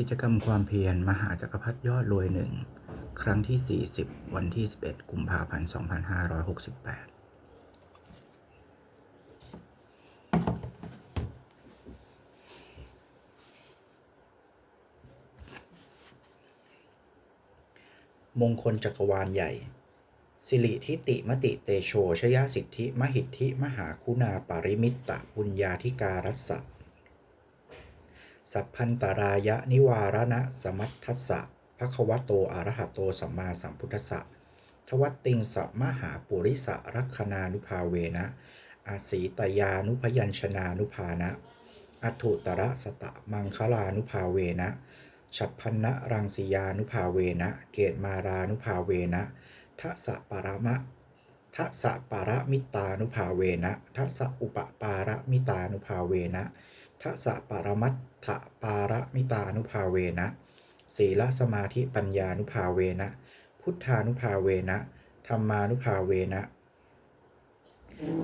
กิจกรรมความเพียรมหาจักรพรรดิยอดรวยหนึ่งครั้งที่ 40 วันที่ 11 กุมภาพันธ์ 2568มงคลจักรวาลใหญ่ สิริทิติมติเตโชชยสิทธิมหิทธิมหาคุณาปาริมิตตะบุญญาธิการัสสะ สัพพันตรายะนิวารณะสมัททัสสะภควโตอะระหะโตสัมมาสัมพุทธัสสะทวัตติงสะมหาปุริสะรักขณานุภาเวนะ อาศีตยานุพยัญชนานุภานะอัตุตระสตะมังคลานุภาเวนะฉัพพันนะรังสียานุภาเวนะ เกตมารานุภาเวนะทัสสะปรมะทัสะปารมิตานุภาเวนะทัสสะอุปปารมิตานุภาเวนะ ทัสะปรมัตถปารมิตานุภาเวนะศีลสมาธิปัญญานุภาเวนะ พุทธานุภาเวนะธรรมานุภาเวนะ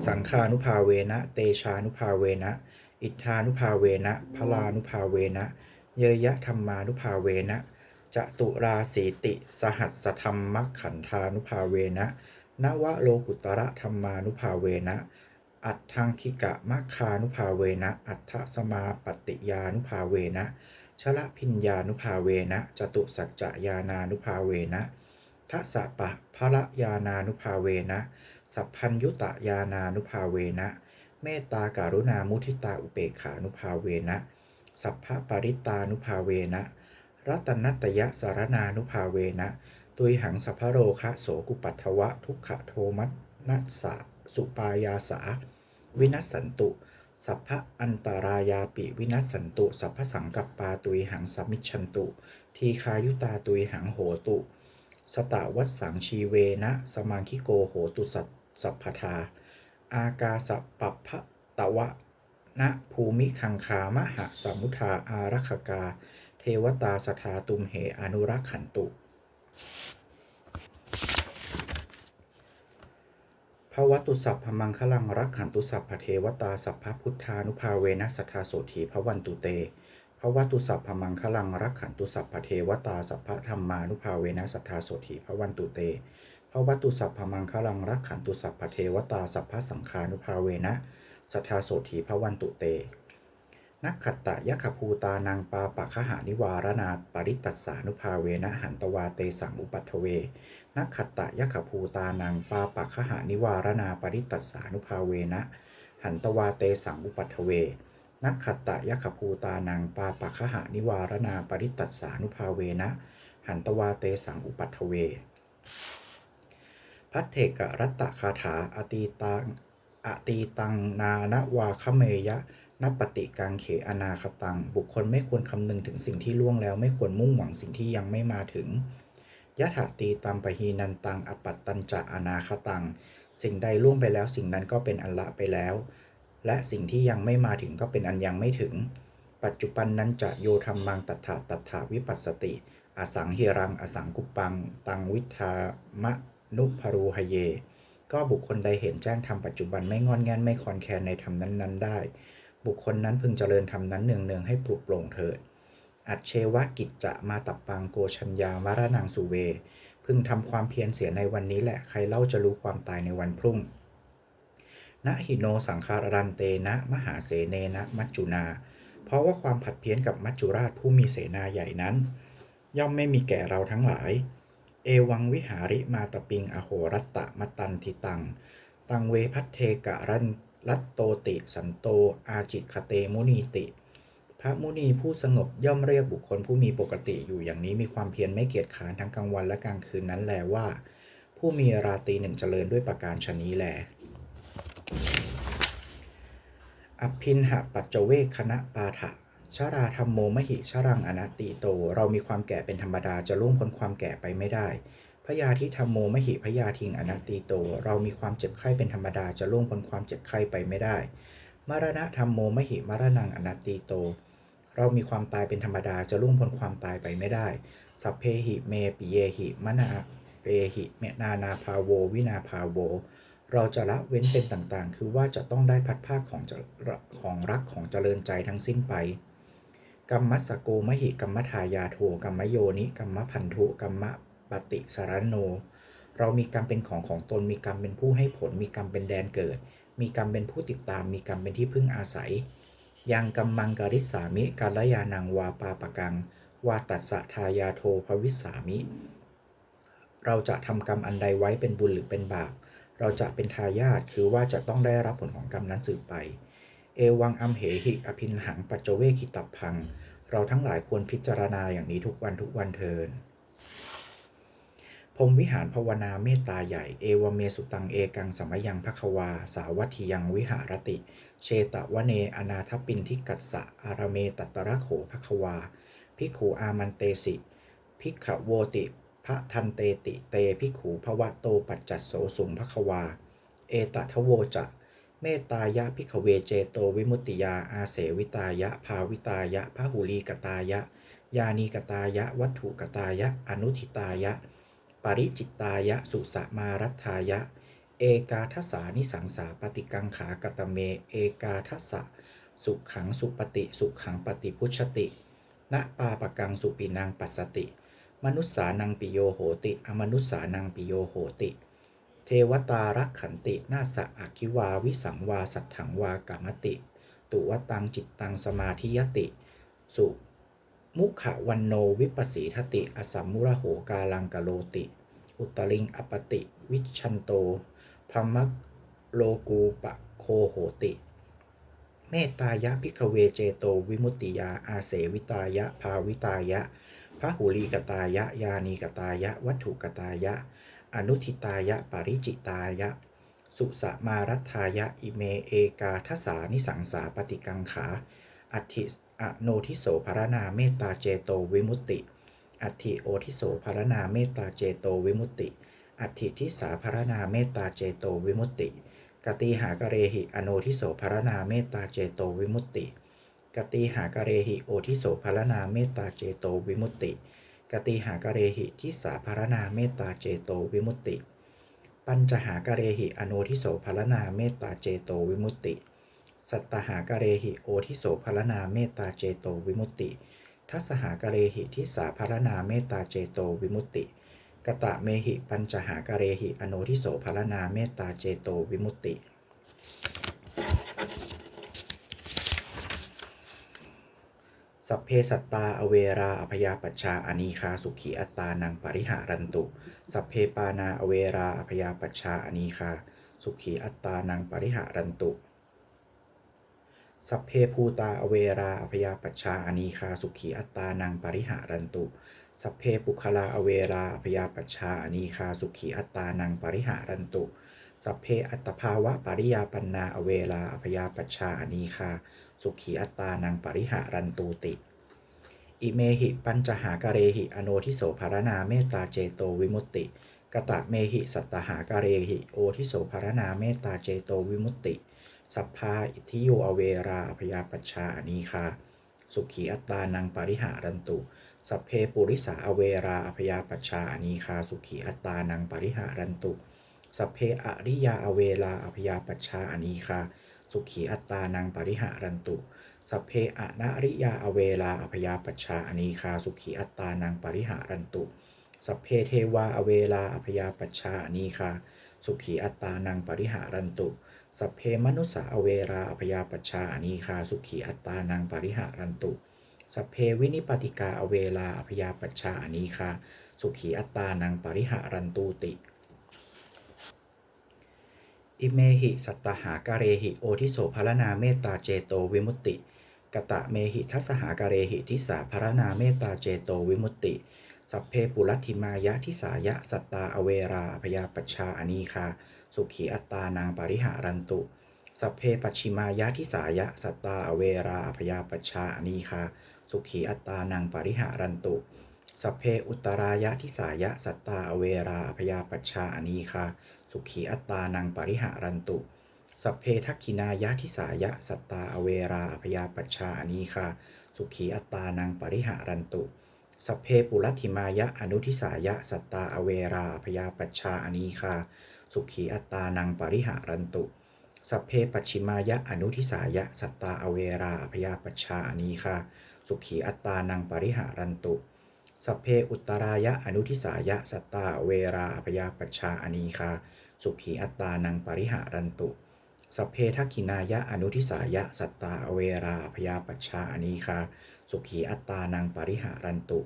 สังฆานุภาเวนะ เตชานุภาเวนะ อิทธานุภาเวนะพลานุภาเวนะ เยยะธรรมานุภาเวนะจตุราสีติสหัสธรรมขันธานุภาเวนะนวโลกุตระธรรมานุภาเวนะ อัตทังคิกะมัคคานุภาเวนะ อัตถสมาปฏิยานุภาเวนะชละพิญญานุภาเวนะจตุสัจจยานานุภาเวนะทัสสะปะภระยานานุภาเวนะ สัพพัญยุตยานานุภาเวนะ เมตตาการุณามุทิตาอุเบกขานุภาเวนะ สัพพะปริตานุภาเวนะ รัตนัตยสารนานุภาเวนะ ตุยหังสัพพโรคะโสกุปัทวะทุกขโทมัตนัสสะ สุปายาสา วินัสสันตุ สัพพะอันตรายาปิวินัสสันตุ สัพพสังกัปปาตุยหังสมิชันตุ ทีคายุตาตุยหังโหตุ สตาวัสสังชีเวนะ สมังคิโกโหตุสัพสัพพทา อากาสปัปพะตะวะนะภูมิคังคามหะสมุทาอารักขกา เทวตาสทาตุมเหอนุรักขันตุ ภวัตุสัพพมังคลังรักขันตุสัพพเทวตาสัพพพุทธานุภาเวนะสัทธาโสถีพวันตุเตภวัตุสัพพมังคลังรักขันตุสัพพเทวตาสัพพธรรมานุภาเวนะสัทธาโสถีพวันตุเตภวัตุสัพพมังคลังรักขันตุสัพพเทวตาสัพพสังฆานุภาเวนะสัทธาโสถีพวันตุเต นักขัตตะยะขภูตานังปาปะคหานิวารนาปริตัสสานุภาเวนะหันตวาเตสังอุปัทเว นักขัตตะยะขภูตานังปาปะคหานิวารนาปริตัสสานุภาเวนะหันตวาเตสังอุปัทเว นักขัตตะยะขภูตานังปาปะคหานิวารนาปริตัสสานุภาเวนะหันตวาเตสังอุปัทเว พัทเถกรัตตะคาถาอตีตังอตีตังนานวาคเมยะ นับปฏิกังเขอนาคตัง บุคคลไม่ควรคำนึงถึงสิ่งที่ล่วงแล้วไม่ควรมุ่งหวังสิ่งที่ยังไม่มาถึงยะถาตีตามปหีนันตังอปัตตัญจะอนาคตัง สิ่งใดล่วงไปแล้วสิ่งนั้นก็เป็นอันละไปแล้ว และสิ่งที่ยังไม่มาถึงก็เป็นอันยังไม่ถึง ปัจจุบันนั้นจะโยธรรมังตัถาตัถาวิปัสสติ อสังเฮรัง อสังกุปปัง ตังวิทามะนุภรูหเย ก็บุคคลใดเห็นแจ้งธรรมปัจจุบันไม่งอนแงนไม่คอนแคนในธรรมนั้น ๆ ได้ บุคคลนั้นพึงเจริญธรรมนั้นเนืองๆให้ปลุกโปร่งเถิด อัจเชวะกิจจะมาตับปังโกชัญญามารนังสุเว พึงทำความเพียรเสียในวันนี้แหละใครเล่าจะรู้ความตายในวันพรุ่งนะหิโนสังคารันเตนะมหาเสเนนะมัจจุนา เพราะว่าความผัดเพี้ยนกับมัจจุราชผู้มีเสนาใหญ่นั้น ย่อมไม่มีแก่เราทั้งหลาย เอวังวิหาริมาตปิงอโหรัตตะมตันทิตัง ตังเวพัทเทกะรัน รัตโตติสันโต อาจิคเตมุนีติ พระมุนีผู้สงบย่อมเรียกบุคคลผู้มีปกติอยู่อย่างนี้มีความเพียรไม่เกียจขานทั้งกลางวันและกลางคืนนั้นแลว่า ผู้มีราตรีหนึ่งเจริญด้วยประการชนี้แลอภินหะปัจเจเวคคณะปาถะชาราธรรมโมมหิชารังอนัตติโต เรามีความแก่เป็นธรรมดาจะล่วงพ้นความแก่ไปไม่ได้ พยาธิธรรมโมมหิพยาทิงอนัตติโต เรามีความเจ็บไข้เป็นธรรมดาจะล่วงพ้นความเจ็บไข้ไปไม่ได้ มรณะธรรมโมมหิมรณังอนัตติโต เรามีความตายเป็นธรรมดาจะล่วงพ้นความตายไปไม่ได้ สัพเพหิเมปิเยหิมนาเปหิเมนานาภาโว วินาภาโว เราจะละเว้นเป็นต่างๆ คือว่าจะต้องได้พัดภาคของของรักของเจริญใจทั้งสิ้นไปกัมมัสโกมหิกัมมทายาโทกัมมโยนิกัมมพันธุกัมม ปฏิสารโน เรามีกรรมเป็นของของตน มีกรรมเป็นผู้ให้ผล มีกรรมเป็นแดนเกิด มีกรรมเป็นผู้ติดตาม มีกรรมเป็นที่พึ่งอาศัย ยังกัมมังกริสามิกาลยานังวาปาปะกัง วาตัสสะทายาโทภวิสามิ เราจะทำกรรมอันใดไว้เป็นบุญหรือเป็นบาป เราจะเป็นทายาทคือว่าจะต้องได้รับผลของกรรมนั้นสืบไปเอวังอัมเหหิอภินหังปัจเจเวคิตับพัง เราทั้งหลายควรพิจารณาอย่างนี้ทุกวันทุกวันเทิน พรมวิหารภาวนาเมตตาใหญ่ เอวเมสุตังเอกังสมยังภควา สาวัตถิยังวิหารติ เชตวเนอนาทปินทิกัสสะอารเมตัตระโขภควาภิกขูอามันเตสิภิกขโวติพระทันเตติเตภิกขูภวะโตปัจจัสโสสุงภควา เอตทโวจะเมตตายะพิขเวเจโตวิมุตติยาอาเสวิตายะภาวิตายะพหุลีกตายะ ยานีกตายะ วัตถุกตายะ อนุทิตายะ ปริจิตตายะสุสมารัตทายะ เอกาทัสานิสังสาปฏิกังขากตเม เอกาทัสสะสุขังสุปฏิสุขังปฏิพุชติ ณปาปกังสุปินังปัสสติ มนุษสานังปิโยโหติ อมนุษสานังปิโยโหติ เทวตารักขันตินาสะอคิวาวิสังวาสัทถังวากามติ ตุวตังจิตตังสมาธิยติ สุ มุขวันโนวิปัสสีทติ อสัมมุระโหกาลังกะโลติ อุตริงอปติ วิชันโตพมะโลกูปะโคโหติ เมตตายะพิกเวเจโตวิมุตติยาอาเสวิตายะ ภาวิตายะพระหูลีกตายะ ยานีกตายะ วัตถุกตายะ อนุทิตายะ ปริจิตายะ สุสมารัตทายะ อิเมเอกาทสานิสังสาปฏิกังขาอัติ อโนทิโสภารนาเมตตาเจโตวิมุตติ อัติโอทิโสภารนาเมตตาเจโตวิมุตติ อัติทิสาภารนาเมตตาเจโตวิมุตติ กติหากเรหิอโนทิโสภารนาเมตตาเจโตวิมุตติ กติหากเรหิโอทิโสภารนาเมตตาเจโตวิมุตติ กติหากเรหิทิสาภารนาเมตตาเจโตวิมุตติ ปัญจหากเรหิอโนทิโสภารนาเมตตาเจโตวิมุตติ สัตตหากะเรหิโอทิโสภารนาเมตตาเจโตวิมุตติ ทัสหากะเรหิทิสาภารนาเมตตาเจโตวิมุตติ กตะเมหิปัญจหากะเรหิอโนทิโสภารนาเมตตาเจโตวิมุตติ สัพเพสัตตาอเวราอภยาปัชชาอนีคาสุขีอัตตานังปริหารันตุ สัพเพปานาอเวราอภยาปัชชาอนีคา สุขีอัตตานังปริหารันตุ สัพเพภูตาอเวราอภยาปัชชาอนีคาสุขีอัตตานังปริหารันตุ สัพเพปุคลาอเวราอภยาปัชชาอนีคาสุขีอัตตานังปริหารันตุ สัพเพอัตภาวะปริยาปันนาอเวราอภยาปัชชาอนีคาสุขีอัตตานังปริหารันตุติอิเมหิปัญจหากะเรหิอโนทิโสภารนาเมตตาเจโตวิมุตติ กตะเมหิสัตหากะเรหิโอทิโสภารนาเมตตาเจโตวิมุตติ สัพพาอิทิโยอเวราอภยาปัชชาอนีคาสุขีอัตตานังปริหารันตุสัพเพปุริสาอเวราอภยาปัชชาอนีคาสุขีอัตตานังปริหารันตุสัพเพอริยาอเวราอภยาปัชชาอนีคาสุขีอัตตานังปริหารันตุสัพเพอะนาริยาอเวลาอภยาปัชชาอนีคาสุขีอัตตานังปริหารันตุ สัพเพเทวาอเวลาอภยาปัชชาอนีคาสุขีอัตตานังปริหารันตุ สัพเพมนุสสาอเวราอภยาปชาอนีคาสุขีอัตตานังปริหารันตุ สัพเพวินิปติกาอเวลาอภยาปชาอนีคาสุขีอัตตานังปริหารันตุติ อิเมหิสัตตหากะเรหิโอทิโสภารนาเมตตาเจโตวิมุตติ กตะเมหิทัสหากะเรหิทิสาภารนาเมตตาเจโตวิมุตติ สัพเพปุรัติมายะทิสายะสัตตาอเวราอภยาปัชชาอนีคาสุขีอัตตานางปริหารันตุ สัพเพปัชิมายะทิสายะสัตตาอเวราอภยาปัชชาอนีคาสุขีอัตตานางปริหารันตุ สัพเพอุตรายะทิสายะสัตตาอเวราอภยาปัชชาอนีคาสุขีอัตตานังปริหารันตุสัพเพทักขินายะทิสายะสัตตาอเวราอภยาปัชชาอนีคาสุขีอัตตานังปริหารันตุ สัพเพปุรัติมายะอนุทิสายะสัตตาอเวราอภยาปัชชาอนีคา สุขีอัตตานังปริหารันตุสัพเพปัชิมายะอนุทิสายะสัตตาอเวราอภยาปัชชาอนีคา สุขีอัตตานังปริหารันตุสัพเพอุตรายะอนุทิสายะสัตตาเวราพยาปัชชาอนีคา สุขีอัตตานังปริหารันตุสัพเพทักขินายะอนุทิสายะสัตตาเวราพยาปัชชาอนีคา สุขีอัตตานังปริหารันตุ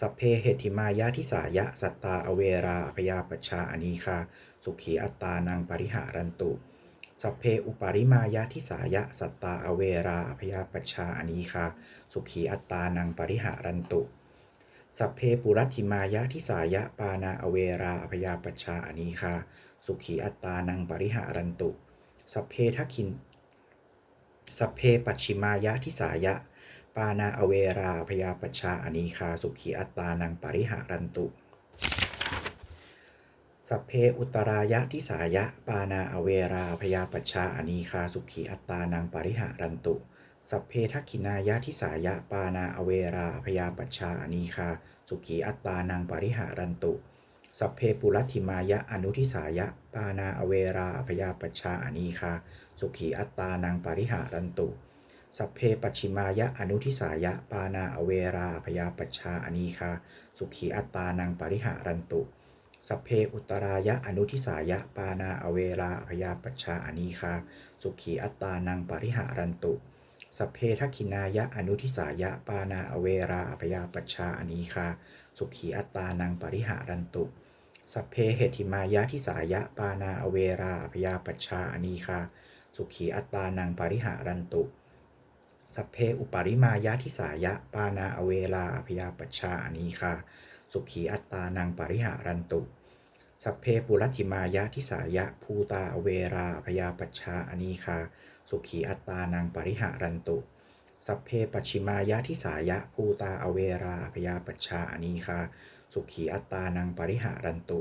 สัพเพเหติมายะทิสายะสัตตาอเวราอพยาปชาอนีคาสุขีอัตตานังปริหารันตุ สัพเพอุปริมายะทิสายะสัตตาอเวราอพยาปชาอนีคาสุขีอัตตานังปริหารันตุสัพเพปุรัติมายะทิสายะปานาอเวราอพยาปัชชาอนีคา สุขีอัตตานังปริหารันตุ สัพเพทักขิน สัพเพปัชิมายะทิสายะ ปานาอเวราพยาปชาอนีคาสุขีอัตตานังปริหารันตุ สัพเพอุตรายะทิสายะ ปานาอเวราพยาปชาอนีคาสุขีอัตตานังปริหารันตุ สัพเพทักขินายะทิสายะ ปานาอเวราพยาปชชาอนีคาสุขีอัตตานังปริหารันตุ สัพเพปุรัติมายะอนุทิสายะ ปานาอเวราพยาปชาอนีคา สุขีอัตตานังปริหารันตุ สัพเพปัชิมายะอนุทิสายะ ปานาอเวราพยาปชาอนีคา สุขีอัตตานังปริหารันตุ สัพเพอุตรายะอนุทิสายะ ปานาอเวราพยาปชาอนีคา สุขีอัตตานังปริหารันตุ สัพเพทักขินายะอนุทิสายะ ปานาอเวราพยาปชชาอนีคา สุขีอัตตานังปริหารันตุ สัพเพเหติมายะทิสายะปานาอเวราพยาปัชชาอนีคา สุขีอัตตานังปริหารันตุ สัพเพอุปริมายะทิสายะปานาอเวราพยาปัชชาอนีคา สุขีอัตตานังปริหารันตุ สัพเพปุรัติมายะทิสายะภูตาอเวราพยาปัชชาอนีคา สุขีอัตตานังปริหารันตุ สัพเพปัชิมายะทิสายะภูตาอเวราอพยาปัชชาอนีคาสุขีอัตตานังปริหารันตุ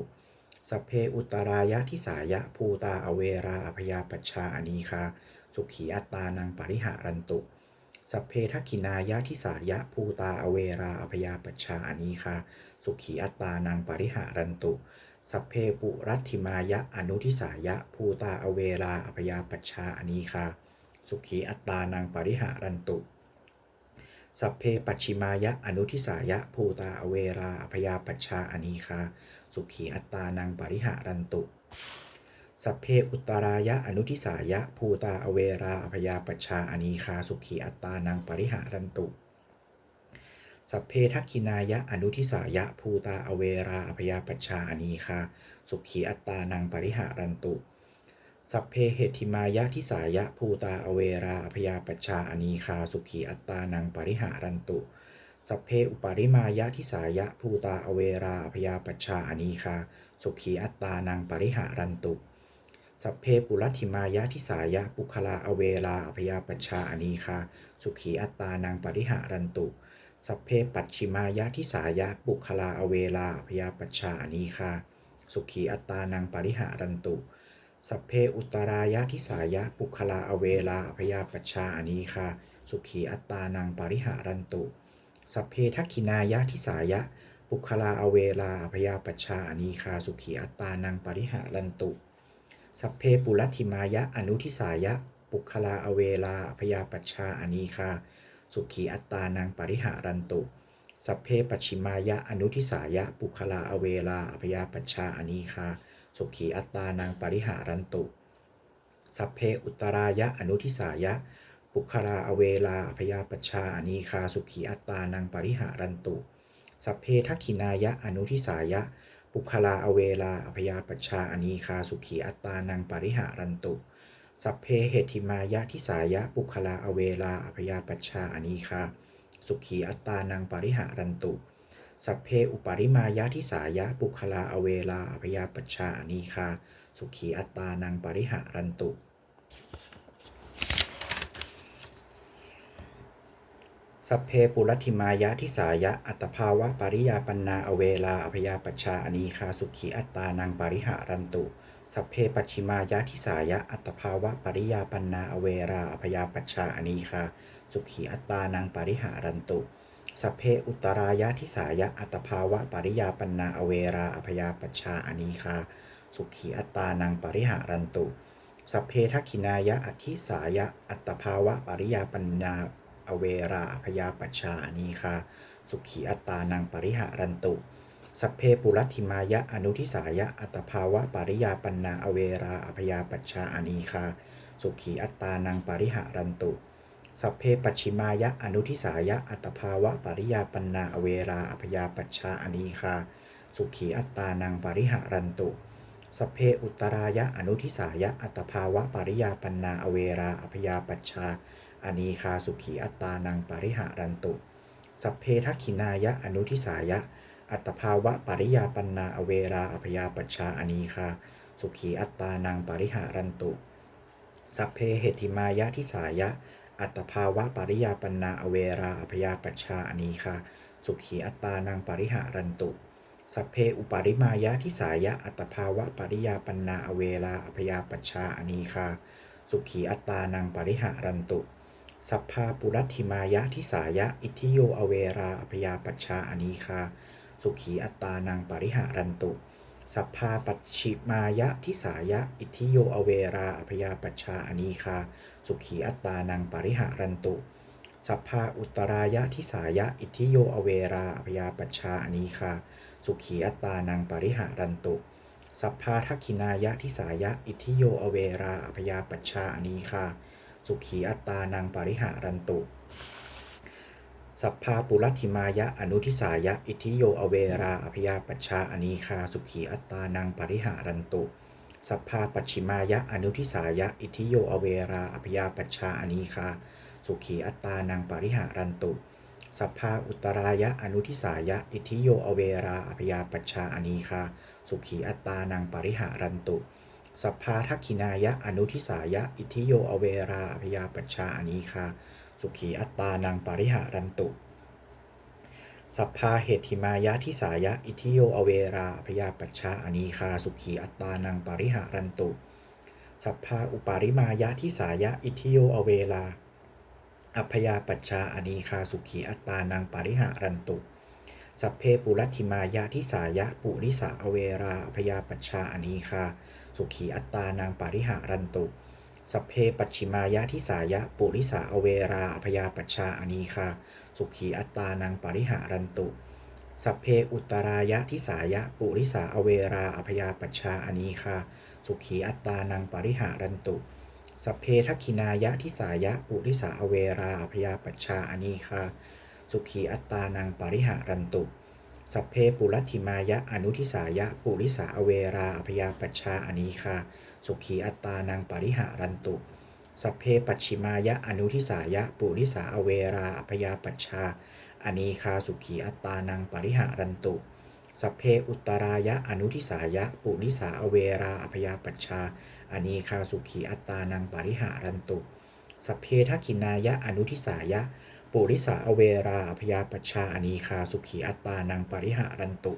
สัพเพอุตรายะทิสายะภูตาอเวราอพยาปัชชาอนีคาสุขีอัตตานังปริหารันตุ สัพเพทักขินายะทิสายะภูตาอเวราอพยาปัชชาอนีคาสุขีอัตตานังปริหารันตุ สัพเพปุรัติมายะอนุทิสายะภูตาอเวราอพยาปัชชาอนีคา สุขีอัตตานังปริหารันตุ สัพเพปัชชิมายะอนุทิสายะภูตาอเวราอพยาปัชชาอนีคา สุขีอัตตานังปริหารันตุ สัพเพอุตรายะอนุทิสายะภูตาอเวราอพยาปัชชาอนีคา สุขีอัตตานังปริหารันตุสัพเพทักขินายะอนุทิสายะภูตาอเวราอพยาปัชชาอนีคา สุขีอัตตานังปริหารันตุ สัพเพเหติมายะทิสายะภูตาอเวราอพยาปัชชาอนีคาสุขีอัตตานังปริหารันตุ สัพเพอุปริมายะทิสายะภูตาอเวราอพยาปัชชาอนีคาสุขีอัตตานังปริหารันตุ สัพเพปุรัติมายะทิสายะปุคลาอเวราอพยาปัชชาอนีคาสุขีอัตตานังปริหารันตุ สัพเพปัชชิมายะทิสายะปุคลาอเวราอพยาปัชชาอนีคาสุขีอัตตานังปริหารันตุ สัพเพอุตรายะทิสายะปุคลาอเวราอพยาปัชชาอนีคาสุขีอัตตานังปริหารันตุ สัพเพทักขินายะทิสายะปุคลาอเวราอพยาปัชชาอนีคาสุขีอัตตานังปริหารันตุ สัพเพปุรัติมายะอนุทิสายะปุคลาอเวราอพยาปัชชาอนีคาสุขีอัตตานังปริหารันตุ สัพเพปัชิมายะอนุทิสายะปุคลาอเวราอพยาปัชชาอนีคา สุขีอัตตานังปริหารันตุ สัพเพอุตรายะอนุทิสายะ ปุคลาอเวราอพยาปชาอนีคาสุขีอัตตานังปริหารันตุ สัพเพทักขินายะอนุทิสายะ ปุคลาอเวราอพยาปชาอนีคาสุขีอัตตานังปริหารันตุ สัพเพเหติมายะทิสายะ ปุคลาอเวราอพยาปชชาอนีคาสุขีอัตตานังปริหารันตุ สัพเพอุปาริมายะทิสายะปุคลาอเวราอพยาปัชชาอนีคา สุขีอัตตานังปริหารันตุ สัพเพปุรัติมายะทิสายะอัตภาวะปริยาปันนาอเวลาอพยาปัชชาอนีคา สุขีอัตตานังปริหารันตุ สัพเพปัชิมายะทิสายะอัตภาวะปริยาปันนาอเวราอพยาปัชชาอนีคา สุขีอัตตานังปริหารันตุ สัพเพอุตรายะทิสายะอัตภาวะปริยาปันนาอเวราอพยาปัชชาอนีคา สุขีอัตานังปริหารันตุ สัพเพทักขินายะอธิสายะอัตภาวะปริยาปันนาออเวราอพยาปัชชาอนีคา สุขีอัตานังปริหารันตุ สัพเพปุรัตถิมายะอนุทิสายะอัตภาวะปริยาปันนาอเวราอพยาปัชชาอนีคา สุขีอัตตานังปริหารันตุ สัพเพปัชิมายะอนุทิสายะอัตภาวะปริยาปันนาเวราอพยาปัชชาอนีคาสุขีอัตตานังปริหารันตุสัพเพอุตรายะอนุทิสายะอัตภาวะปริยาปันนาเวราอพยาปัชชาอนีคาสุขีอัตตานังปริหารันตุสัพเพทักขินายะอนุทิสายะ อัตภาวะปริยาปันนาอเวราอพยาปัชชาอนีคาสุขีอัตตานังปริหารันตุสัพเพเหติมายะทิสายะ อัตภาวะปริยาปันนาอเวราอพยาปัชชาอนีคาสุขีอัตตานังปริหารันตุ สัพเพอุปาริมายะทิสายะอัตภาวะปริยาปันนาอเวราอพยาปัชชาอนีคาสุขีอัตตานังปริหารันตุ สัพพาปุรัติมายะทิสายะอิทธิโยอเวราอพยาปัชชาอนีคาสุขีอัตตานังปริหารันตุ สัพพาปัชชิมายะทิสายะ อิทธิโยอเวราอพยาปัชชาอนีคา สุขีอัตตานังปริหารันตุ สัพพาอุตรายะทิสายะ อิทธิโยอเวราอพยาปัชชาอนีคา สุขีอัตตานังปริหารันตุ สัพพาทักขินายะทิสายะ อิทธิโยอเวราอพยาปัชชาอนีคา สุขีอัตตานังปริหารันตุ สัพพาปุรัติมายะอนุทิสายะ อิทิโยอเวราอพยาปัชชาอนีคาสุขีอัตตานังปริหารันตุ สัพพาปัชิมายะอนุทิสายะ อิทิโยอเวราอพยาปัชชาอนีคาสุขีอัตตานังปริหารันตุ สัพพาอุตรายะอนุทิสายะ อิทิโยอเวราอพยาปัชชาอนีคาสุขีอัตตานังปริหารันตุ สัพพาทักขินายะอนุทิสายะ อิทิโยอเวราอพยาปัชชาอนีคา สุขีอัตตานังปริหารันตุ สัพพาเหติมายะทิสายะ อิทิโยอเวราพยาปัชชาอนีคาสุขีอัตตานังปริหารันตุ สัพพาอุปาริมายะทิสายะ อิทิโยอเวราอัพยาปัชชาอนีคาสุขีอัตตานังปริหารันตุ สัพเพปุรัติมายะทิสายะปุริสาอเวราอพยาปัชชาอนีคา สุขีอัตตานังปริหารันตุ สัพเพปัชชิมายะทิสายะ ปุริสาอเวราอพยาปัชชาอนีคาสุขีอัตตานังปริหารันตุ สัพเพอุตรายะทิสายะ ปุริสาอเวราอพยาปัชชาอนีคาสุขีอัตตานังปริหารันตุ สัพเพทักขินายะทิสายะ ปุริสาอเวราอพยาปัชชาอนีคาสุขีอัตตานังปริหารันตุ สัพเพปุรัติมายะอนุทิสายะ ปุริสาอเวราอพยาปัชชาอนีคา สุขีอัตตานังปริหารันตุ สัพเพปัชิมายะอนุทิสายะ ปุริสาอเวราอพยาปัชชาอนีคาสุขีอัตตานังปริหารันตุ สัพเพอุตรายะอนุทิสายะ ปุริสาอเวราอพยาปัชชาอนีคาสุขีอัตตานังปริหารันตุ สัพเพทักขินายะอนุทิสายะ ปุริสาอเวราอพยาปัชชาอนีคาสุขีอัตตานังปริหารันตุ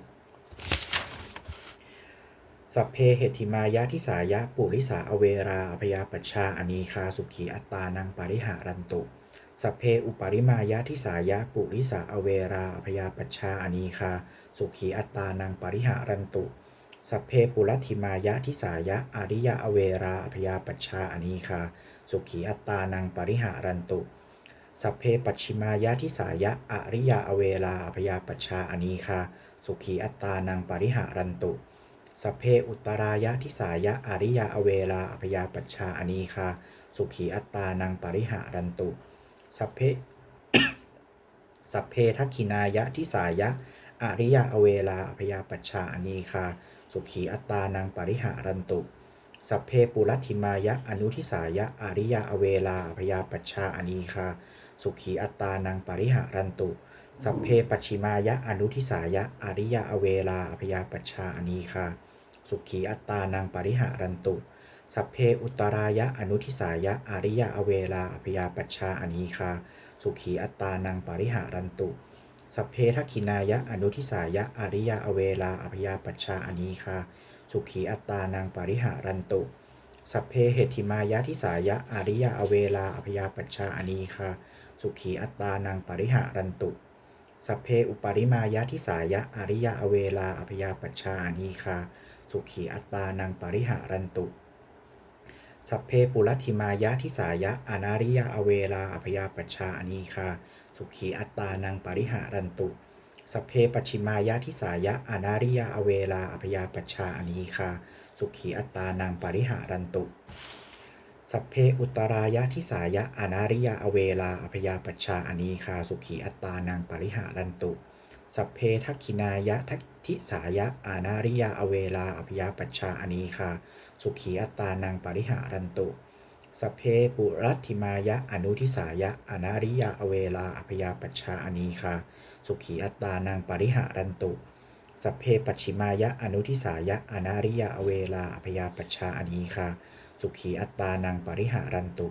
สัพเพเหติมายะทิสายะปุริสาอเวราอพยาปัชชาอนีคาสุขีอัตตานังปริหารันตุสัพเพอุปริมายะทิสายะปุริสาอเวราอพยาปัชชาอนีคาสุขีอัตตานังปริหารันตุสัพเพปุรัติมายะทิสายะอริยะอเวราอพยาปัชชาอนีคาสุขีอัตตานังปริหารันตุสัพเพปัชชิมายะทิสายะอริยะอเวราอพยาปัชชาอนีคาสุขีอัตตานังปริหารันตุ สัพเพอุตรายะทิสายะอริยะอเวราอพยาปัชชาอนีคาสุขีอัตตานังปริหารันตุ สัพเพ สัพเพทักขินายะทิสายะอริยะอเวราอพยาปัชชาอนีคาสุขีอัตตานังปริหารันตุ สัพเพปุรัติมายะอนุทิสายะอริยะอเวราอพยาปัชชาอนีคาสุขีอัตตานังปริหารันตุสัพเพปัชิมายะอนุทิสายะอริยะอเวราอพยาปัชชาอนีคา สุขีอัตตานังปริหารันตุ สัพเพอุตรายะอนุทิสายะอริยะอเวราอพยาปัชชาอนีคา สุขีอัตตานังปริหารันตุ สัพเพทักขินายะอนุทิสายะอริยะอเวราอพยาปัชชาอนีคา สุขีอัตตานังปริหารันตุ สัพเพเหติมายะทิสายะอริยะอเวราอพยาปัชชาอนีคา สุขีอัตตานังปริหารันตุสัพเพอุปริมายะทิสายะอริยะอเวราอพยาปัชชาอนีคา สุขีอัตตานังปริหารันตุ สัพเพปุรัติมายะทิสายะอนาริยาอเวลาอภยาปัชชาอนีคา สุขีอัตตานังปริหารันตุ สัพเพปชชิมายะทิสายะอนาริยาอเวลาอภยาปัชชาอนีคา สุขีอัตตานังปริหารันตุสัพเพอุตรายะทิสายะอนาริยาอเวลาอภยาปัชชาอนีคา สุขีอัตตานังปริหารันตุ สัพเพทักขินายะทักทิสายะ อานาริยาอเวลาอภิยาปัชชาอนีคา สุขีอัตตานังปริหารันตุ สัพเพปุรัติมายะ อนุทิสายะอนาริยาอเวลาอภิยาปัชชาอนีคา สุขีอัตตานังปริหารันตุ สัพเพปัชิมายะ อนุทิสายะอนาริยาอเวลาอภิยาปัชชาอนีคา สุขีอัตตานังปริหารันตุ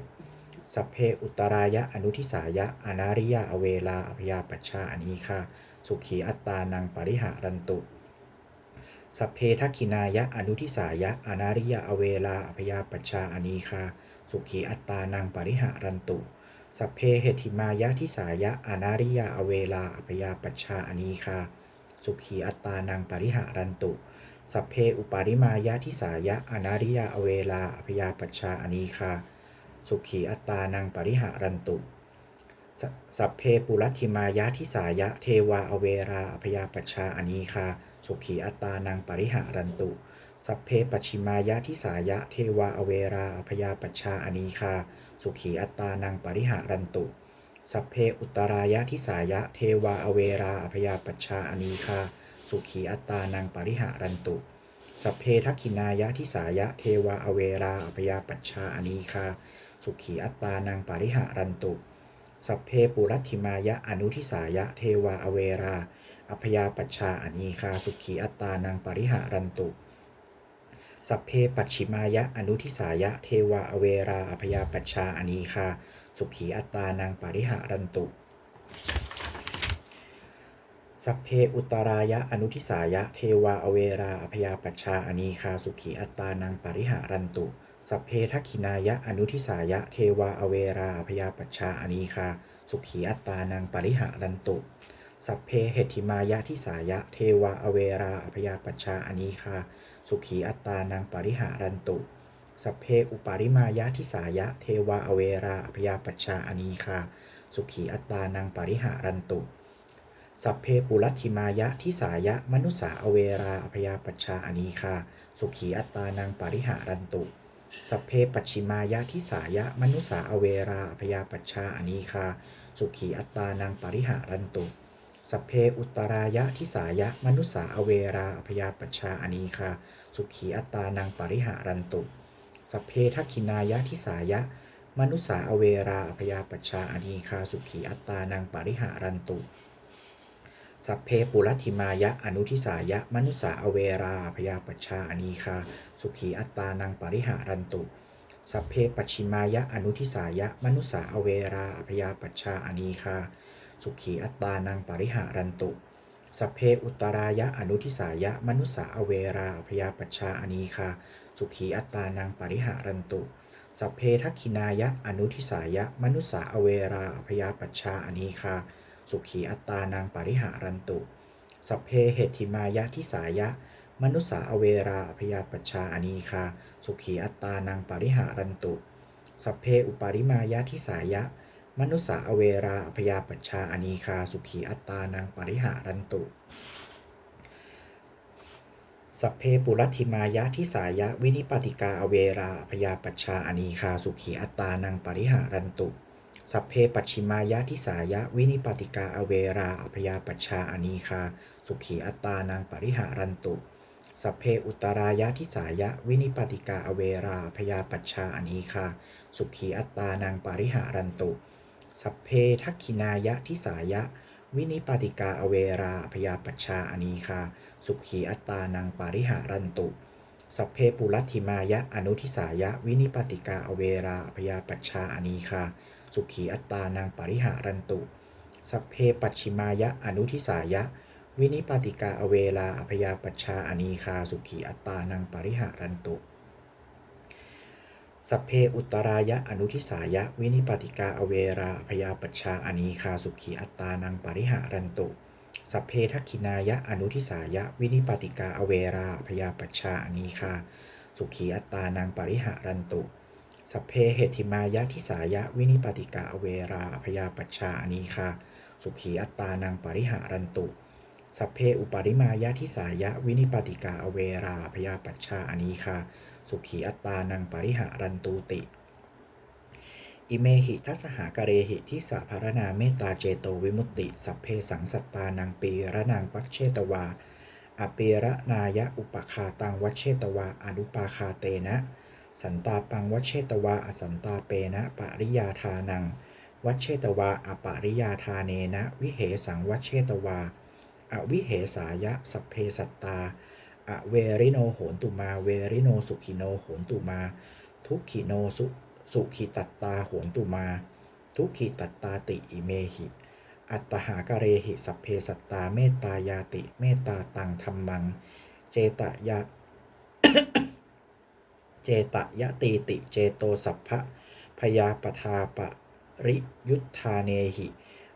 สัพเพอุตรายะอนุทิสายะอนาริยาอเวลาอภยาปัชชาอนีคา สุขีอัตตานังปริหารันตุ สัพเพทักขินายะอนุทิสายะอนาริยาอเวลาอภยาปัชชาอนีคาสุขีอัตตานังปริหารันตุ สัพเพเหติมายะทิสายะอนาริยาอเวลาอภยาปัชชาอนีคาสุขีอัตตานังปริหารันตุ สัพเพอุปาริมายะทิสายะอนาริยาอเวลาอภยาปัชชาอนีคาสุขีอัตตานังปริหารันตุ สสัพเพปุรัติมายะทิสายะเทวาอเวราอภยาปัชชาอนีคาสุขีอัตานังปริหารันตุ สัพเพปชิมายะทิสายะเทวาอเวราอภยาปัชชาอนีคาสุขีอัตานังปริหารันตุ สัพเพอุตรายะทิสายะเทวาอเวราอภยาปัชชาอนีคาสุขีอัตานังปริหารันตุ สัพเพทักขินายะทิสายะเทวาอเวราอภยาปัชชาอนีคาสุขีอัตตานังปริหารันตุ สัพเพปุรัติมายะอนุทิสายะเทวาอเวราอภยาปัชชาอนีคาสุขีอัตตานังปริหารันตุ สัพเพปัชชิมายะอนุทิสายะเทวาอเวราอภยาปัชชาอนีคาสุขีอัตตานังปริหารันตุ สัพเพอุตรายะอนุทิสายะเทวาอเวราอภยาปัชชาอนีคาสุขีอัตตานังปริหารันตุ สัพเพทักขินายะอนุทิสายะเทวาอเวราอภยาปัชชาอนีคาสุขีอัตตานังปริหารันตุ สัพเพเหติมายะทิสายะเทวาอเวราอภยาปัชชาอนีคาสุขีอัตตานังปริหารันตุ สัพเพอุปาริมายะทิสายะเทวาอเวราอภยาปัชชาอนีคาสุขีอัตตานังปริหารันตุ สัพเพปุรัติมายะทิสายะมนุสาอเวราอภยาปัชชาอนีคาสุขีอัตตานังปริหารันตุ สัพเพปัชิมายะทิสายะมนุสาอเวราอภยาปัชชาอนีคา สุขีอัตตานังปริหารันตุ สัพเพอุตรายะทิสายะมนุสาอเวราอภยาปัชชาอนีคา สุขีอัตตานังปริหารันตุ สัพเพทักขินายะทิสายะ มนุสาอเวราอภยาปัชชาอนีคา สุขีอัตตานังปริหารันตุ สัพเพปุรัติมายะอนุทิสายะมนุสสาอเวราพยาปัชชาอนีคาสุขีอัตานังปริหารันตุ สัพเพปัชชิมายะอนุทิสายะมนุสสาอเวราพยาปัชชาอนีคาสุขีอัตานังปริหารันตุ สัพเพอุตรายะอนุทิสายะมนุสสาอเวราพยาปัชชาอนีคาสุขีอัตานังปริหารันตุ สัพเพทักขินายะอนุทิสายะมนุสสาอเวราพยาปัชชาอนีคา สุขีอัตตานังปริหารันตุ สัพเพเหติมายะทิสายะ มนุสสาอเวราอภยาปัชชาอนีคา สุขีอัตตานังปริหารันตุ สัพเพอุปาริมายะทิสายะ มนุสสาอเวราอภยาปัชชาอนีคา สุขีอัตตานังปริหารันตุสัพเพปุรัติมายะทิสายะวินิปติกาอเวราอภยาปัชชาอนีคาสุขีอัตตานังปริหารันตุ สัพเพปัชชิมายะทิสายะวินิปติกาอเวราอภยาปัชชาอนีคา สุขีอัตตานังปริหารันตุ สัพเพอุตรายะทิสายะวินิปติกาอเวราอภยาปัชชาอนีคา สุขีอัตตานังปริหารันตุ สัพเพทักขินายะทิสายะ วินิปติกาอเวราอภยาปัชชาอนีคา สุขีอัตตานังปริหารันตุสัพเพปุรัติมายะอนุทิสายะวินิปติกาอเวราอภยาปัชชาอนีคา สุขีอัตตานังปริหารันตุ สัพเพปัชชิมายะอนุทิสายะ วินิปติกาอเวลาอภยาปัชชาอนีคาสุขีอัตตานังปริหารันตุ สัพเพอุตรายะอนุทิสายะ วินิปติกาอเวราอภยาปัชชาอนีคาสุขีอัตตานังปริหารันตุ สัพเพทักขินายะอนุทิสายะ วินิปติกาอเวราอภยาปัชชาอนีคา สุขีอัตตานังปริหารันตุ สัพเพเหติมายะทิสายะวินิปติกาอเวราอภยาปัชชาอนีคาสุขีอัตตานังปริหารันตุ สัพเพอุปริมายะทิสายะวินิปติกาอเวราอภยาปัชชาอนีคาสุขีอัตตานังปริหารันตุติ อิเมหิทัสหากเรหิทิสาภารนาเมตตาเจโตวิมุตติ สัพเพสังสัตตานังปีระนังปักเชตวาอเประนายะอุปคาตังวัชเชตวาอนุปาคาเตนะ สันตาปังวัชเชตวาอสันตาเปนะปริยาทานัง วัชเชตวาอปริยาทาเนนะวิเหสังวัชเชตวา อวิเหสายะสัพเพสัตตา อเวริโนโหนตุมา เวริโนสุขิโนโหนตุมา ทุกขิโนสุสุขิตัตตาโหนตุมา ทุกขิตัตตาติอิเมหิ อัตหากะเรหิสัพเพสัตตาเมตตายาติเมตตาตังธรรมัง เจตยะ จตยะตีติเจโตสัพพะพยาปทาปริยุทธาเนหิ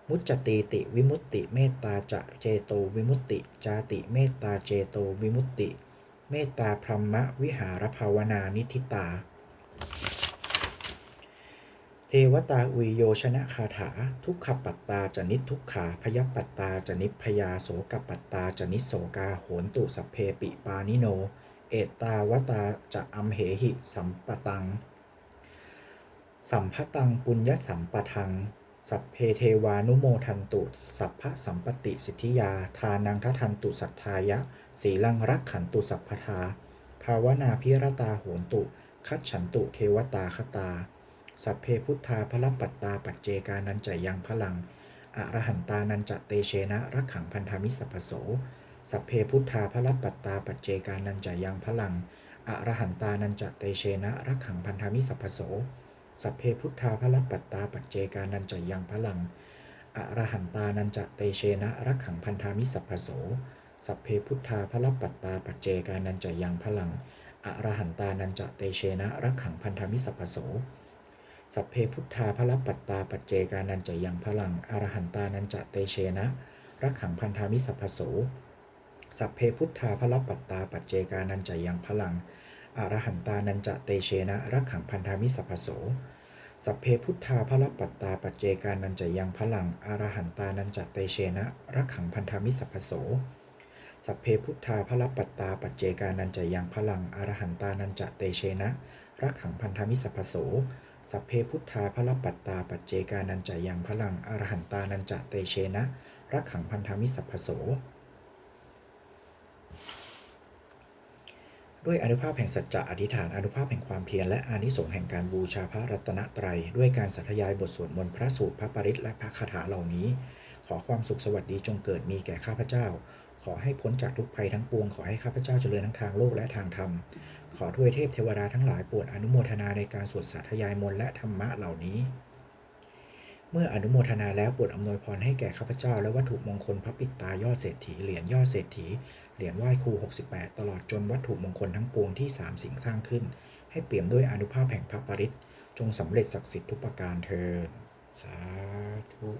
มุจจตีติวิมุตติเมตตาจะเจโตวิมุตติ จาติเมตตาเจโตวิมุตติ เมตตาพรหมวิหารภาวนานิทิตา เทวตาอุยโยชนะคาถา ทุกขปัตตาจนิทุกขาพยปัตตาจนิพยาโสกปัตตาจนิโสกาโหนตุสัพเพปิปานิโน เอตาวตาจะอัมเหหิสัมปตัง สัมภตังปุญญสัมปทัง สัพเพเทวานุโมทันตุ สัพพะสัมปติสิทธิยา ทานังทัทันตุสัทธายะ สีลังรักขันตุสัพพทา ภาวนาพิรตาโหนตุ คัจฉันตุเทวตาคตา สัพเพพุทธาพลปัตตาปัจเจกานันจะยังพลัง อรหันตานันจะเตเชนะรักขังพันธมิสัพโส สัพเพพุทธาพลปัตตาปัจเจกานันจะยังพลังอรหันตานันจเตเชนะรักขังพันธมิสัพพโส สัพเพพุทธาพลปัตตาปัจเจกานันจะยังพลังอรหันตานันจเตเชนะรักขังพันธามิสัพพโส สัพเพพุทธาพลปัตตาปัจเจกานันจะยังพลังอรหันตานันจเตเชนะรักขังพันธามิสัพพโสสัพเพพุทธาพลปัตตาปัจเจกานันจะยังพลังอรหันตานันจะเตเชนะรักขังพันธามิสัพพโส สัพเพพุทธาพลปัตตาปัจเจกานันจะยังพลังอรหันตานันจะเตเชนะรักขังพันธามิสัพพโส สัพเพพุทธาพลปัตตาปัจเจกานันจะยังพลังอรหันตานันจะเตเชนะรักขังพันธามิสัพพโส สัพเพพุทธาพลปัตตาปัจเจกานันจะยังพลังอรหันตานันจะเตเชนะรักขังพันธามิสัพพโสสัพเพพุทธาพลปัตตาปัจเจกานันจะยังพลังอรหันตานันจะเตเชนะรักขังพันธามิสัพพโส ด้วยอนุภาพแห่งสัจจะอธิษฐานอนุภาพแห่งความเพียรและอานิสงส์แห่งการบูชาพระรัตนตรัย ด้วยการสัทยายบทสวดมนต์พระสูตรพระปริตและพระคาถาเหล่านี้ ขอความสุขสวัสดีจงเกิดมีแก่ข้าพเจ้า ขอให้พ้นจากทุกภัยทั้งปวง ขอให้ข้าพเจ้าเจริญทั้งทางโลกและทางธรรม ขอถ้วยเทพเทวดาทั้งหลายโปรดอนุโมทนาในการสวดสาธยายมนต์และธรรมะเหล่านี้เมื่ออนุโมทนาแล้วโปรดอำนวยพรให้แก่ข้าพเจ้าและวัตถุมงคลพระปิดตายอดเศรษฐีเหรียญยอดเศรษฐี เหรียญไหว้ครู 68 ตลอดจนวัตถุมงคลทั้งปวงที่สามสิ่งสร้างขึ้น ให้เปี่ยมด้วยอนุภาพแห่งพระปริศจงสำเร็จศักดิ์สิทธิ์ทุกประการเทินสาธุ